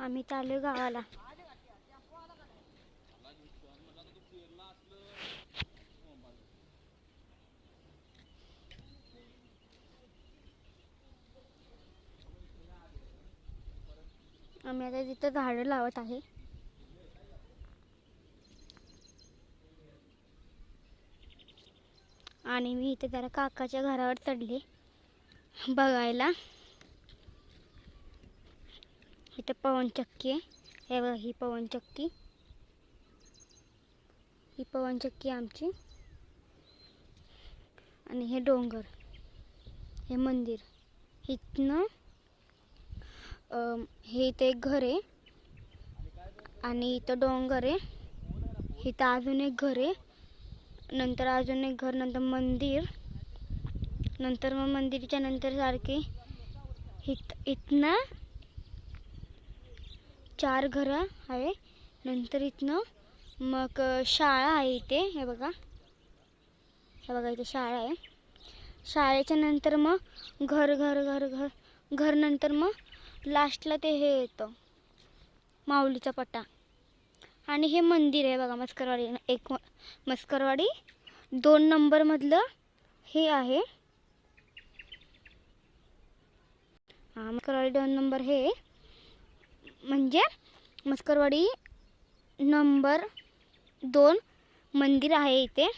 आम्ही चालू गावाला. आम्ही आता तिथं झाडं लावत आहे. आणि मी इथे जरा काकाच्या घरावर चढले बघायला. इथं पवनचक्की आहे. हे बघा ही पवनचक्की ही पवनचक्की आमची. आणि हे डोंगर. हे मंदिर. इथनं हे इथं एक घर आहे. आणि इथं डोंगर आहे. इथं अजून एक घर आहे. नंतर अजून एक घर नंतर मंदिर. नंतर मग मंदिरच्या नंतर सारखे इथ इथनं चार घरं आहे. नंतर इथनं मग शाळा आहे इथे. हे बघा. हे बघा इथे शाळा आहे. शाळेच्या नंतर मग घर घर घर घर. घर नंतर मग लास्टला ते हे येतं. माऊलीचा पट्टा. आणि हे मंदिर आहे बघा मस्करवाडी. एक म- मस्करवाडी. दोन नंबरमधलं हे आहे. हा मस्करवाडी दोन नंबर हे. म्हणजे मस्करवाडी नंबर दोन मंदिर आहे इथे.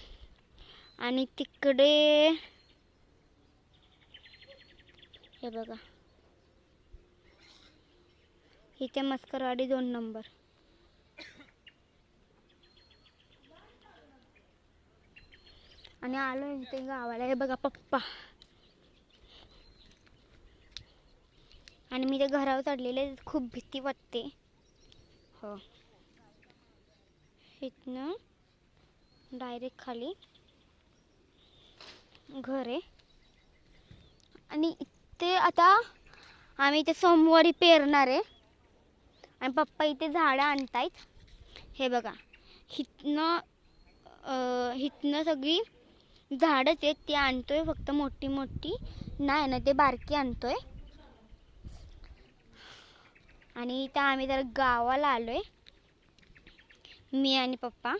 आणि तिकडे हे बघा. इथे मस्करवाडी दोन नंबर. आणि आलो इथे गावाला. हे बघा पप्पा. आणि मी ते घरावर चढलेले खूप भीती वाटते. हो. इथनं डायरेक्ट खाली घर आहे. आणि इथे आता आम्ही इथे सोमवारी पेरणार आहे. आणि पप्पा इथे झाडं आणतायत. हे बघा हिथनं हिथनं सगळी झाडंच आहेत ती आणतोय फक्त मोठी मोठी नाही ना ते बारकी आणतोय. आणि इथं आम्ही जरा गावाला आलो आहे मी आणि पप्पा.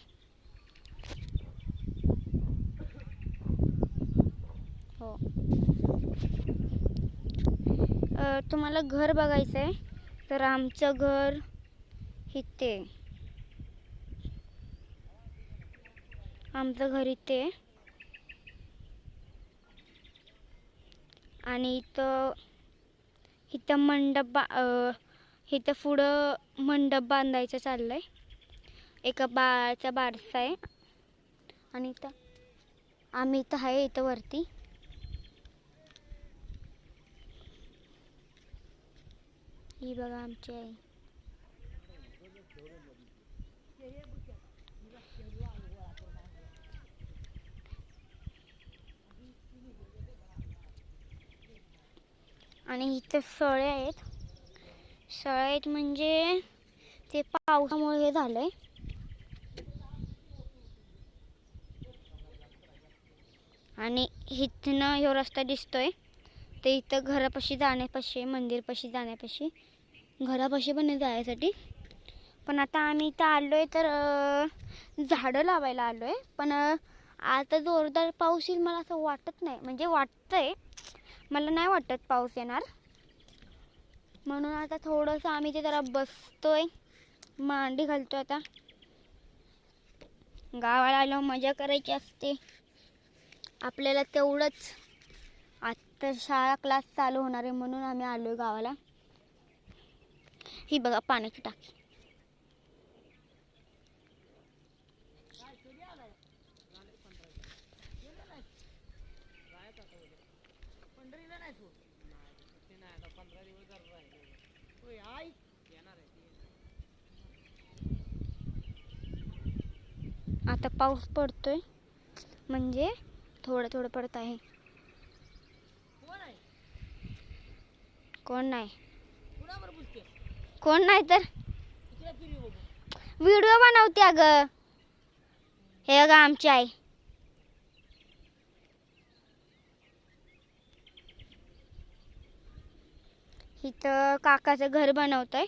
हो. तुम्हाला घर बघायचं आहे तर आमचं घर इथे. आमचं घर इथे. आणि इथं इथं मंडप बा इथं पुढं मंडप बांधायचं चाललं आहे एका बाळाचा बारसा आहे. आणि इथं आम्ही इथं आहे इथं वरती. ही बघा आमची आई. आणि इथं सळे आहेत. शाळेत म्हणजे ते पावसामुळे हे झालंय. आणि इथनं ह्यो रस्ता दिसतोय. ते इथं घरापाशी जाण्यापाशी मंदिरपाशी जाण्यापाशी घरापाशी पण जायसाठी. पण आता आम्ही इथं आलो आहे तर झाडं लावायला आलो आहे पण आता जोरदार पाऊस येईल मला असं वाटत नाही. म्हणजे वाटतंय. मला नाही वाटत पाऊस येणार. म्हणून आता थोडंसं आम्ही ते जरा बसतोय. मांडी घालतो आता. गावाला आलो मजा करायची असते. आपल्याला तेवढंच आत्ता शाळा क्लास चालू होणार आहे म्हणून आम्ही आलोय गावाला. ही बघा पाण्याची टाकी. आता पाऊस पडतोय. म्हणजे थोडं थोडं पडत आहे. कोण नाही. कोण नाही तर? व्हिडिओ बनवते अगं. हे बघा आमची आई. इथं काकाचं घर बनवतंय.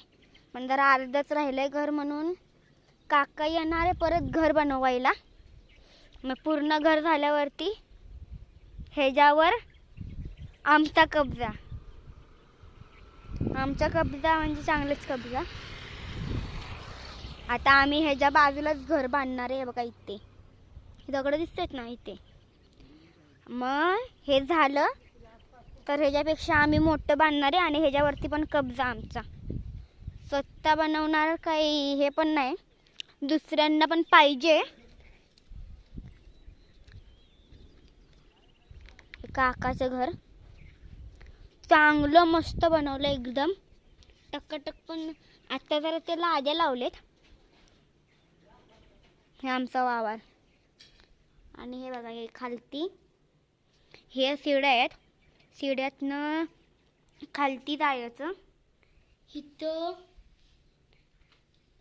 पण जरा अर्धच राहिलंय घर म्हणून. काका येणार आहे परत घर बनवायला. मग पूर्ण घर झाल्यावरती ह्याच्यावर आमचा कब्जा. आमचा कब्जा म्हणजे चांगलाच कब्जा. आता आम्ही ह्याच्या बाजूलाच घर बांधणार आहे बघा इथे. दगडं दिसतात ना इथे. मग हे झालं. तर ह्याच्यापेक्षा आम्ही मोठं बांधणार आहे आणि ह्याच्यावरती पण कब्जा आमचा. स्वतः बनवणार काही हे पण नाही. दुसऱ्यांना पण पाहिजे. काकाचं घर. चांगलं मस्त बनवलं एकदम. टक्कटक पण आता जरा ते आज्या लावलेत. हे आमचा वावर. आणि हे बघा हे खालती. हे सीड आहेत. शिड्यातनं खालती जायचं. इथं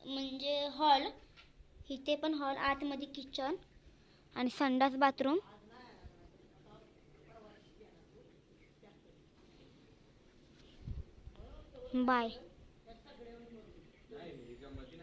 म्हणजे हॉल. इथे पण हॉल आतमध्ये किचन आणि संडास बाथरूम. बाय.